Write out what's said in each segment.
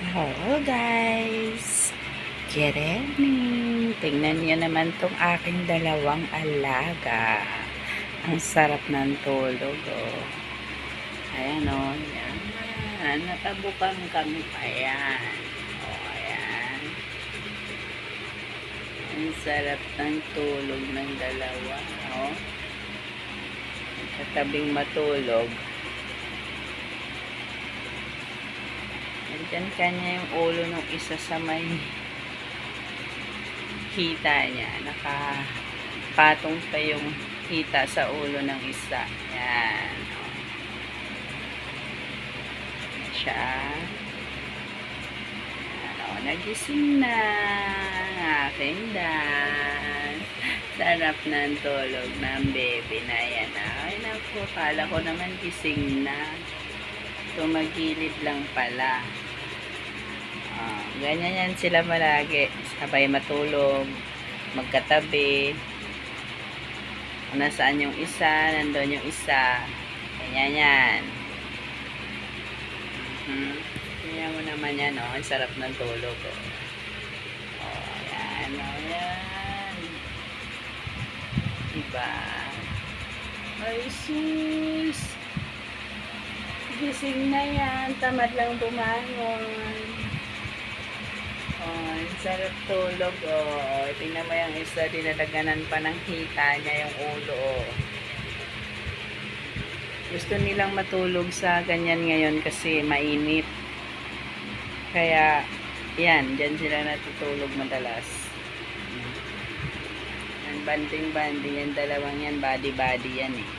Hello guys! Get ready! Tingnan niyo naman tong aking dalawang alaga. Ang sarap ng tulog oh. Ayan oh. Natabukan kami pa yan. Oh, ayan. Ang sarap ng tulog ng dalawa. Oh. Katabing matulog. Nandyan kanya yung ulo ng isa sa may hita niya. Nakapatong pa yung hita sa ulo ng isa. Yan. Yan siya. Ano, nagising na ang aking dan. Sarap ng tulog ng baby na yan. Ay, naku, kala ko naman gising na. Tumagilid lang pala. Ah, ganyan yan sila malagi. Sabay matulog, magkatabi. Nasaan yung isa, nandun yung isa. Ganyan yan. Mhm. Tingnan mo naman yan, oh. Ang sarap ng tulog, oh. Oh, yan, oh, yan. Diba? Ay, sus! Gising na yan. Tamad lang bumangon. Oh, ang sarap tulog, oh. Tingnan mo yung isa, dinadaganan pa ng hita niya yung ulo, oh. Gusto nilang matulog sa ganyan ngayon kasi mainit. Kaya, yan, dyan sila natutulog madalas. Yan, banding-banding, yan dalawang yan, body-body yan eh.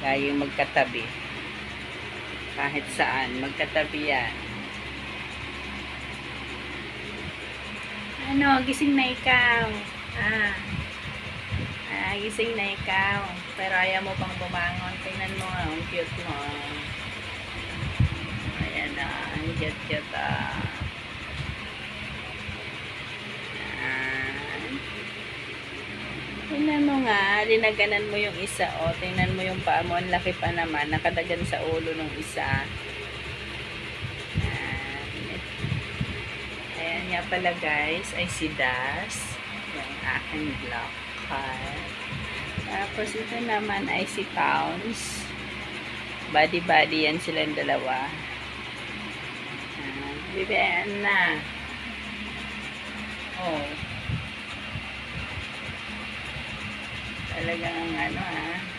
Laging magkatabi. Kahit saan, magkatabi yan. Ano, gising na ikaw. Ah. Ah, gising na ikaw. Pero ayaw mo pang bumangon. Tingnan mo, ah, ang cute mo. Ayan na, ang cute-cute ah. Ayan. Tingnan mo nga, linaganan mo yung isa, o. Tingnan mo yung paa mo, ang laki pa naman. Nakadagan sa ulo ng isa. Nga pala guys, ay si Das. Yung aking black cat. Tapos ito naman ay si Pounds. Body-body yan silang dalawa. Ayan. Bibian na. Oh. Talagang ano ah.